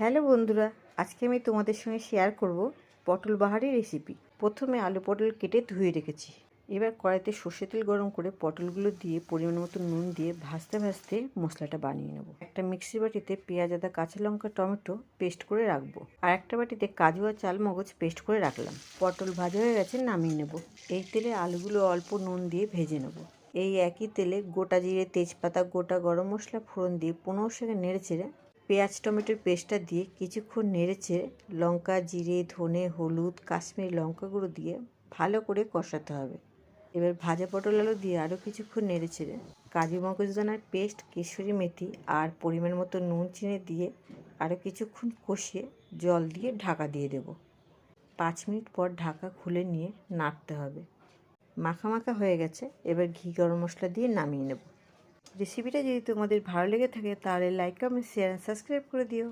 Hello বন্ধুরা, আজকে আমি তোমাদের সঙ্গে শেয়ার করব পটল বাহারি রেসিপি প্রথমে আলু পটল কেটে ধুয়ে রেখেছি। এবার কড়াইতে সর্ষে তেল গরম করে পটলগুলো দিয়ে পরিমাণ মতো নুন দিয়ে ভাজতে ভাজতে মশলাটা বানিয়ে নেব। একটা মিক্সি বাটিতে পেঁয়াজ, আদা, কাঁচা লঙ্কা, টমেটো পেস্ট করে রাখব। আর একটা বাটিতে কাজু আর চালমগজ পেস্ট করে রাখলাম। পটল ভাজা হয়ে গেছে, নামিয়ে নেব। এই তেলে আলুগুলো অল্প নুন দিয়ে ভেজে নেব। এই একই তেলে গোটা জিরে, তেজপাতা, গোটা গরম মশলা, ফোড়ন দিয়ে পনেরো সেকেন্ড নেড়ে চেড়ে পেঁয়াজ, টমেটোর পেস্টটা দিয়ে কিছুক্ষণ নেড়েচেড়ে লঙ্কা, জিরে, ধনে, হলুদ, কাশ্মীরি লঙ্কা গুঁড়ো দিয়ে ভালো করে কষাতে হবে। এবার ভাজা পটল আলু দিয়ে আরও কিছুক্ষণ নেড়েচেড়ে কাজু মগজদানার পেস্ট, কেশরি মেথি আর পরিমাণ মতো নুন, চিনি দিয়ে আরও কিছুক্ষণ কষিয়ে জল দিয়ে ঢাকা দিয়ে দেব। পাঁচ মিনিট পর ঢাকা খুলে নিয়ে নাড়তে হবে। মাখা মাখা হয়ে গেছে। এবার ঘি গরম মশলা দিয়ে নামিয়ে নেব। রেসিপিটা যদি তোমাদের ভালো লেগে থাকে তাহলে লাইক কমেন্ট শেয়ার সাবস্ক্রাইব করে দিও।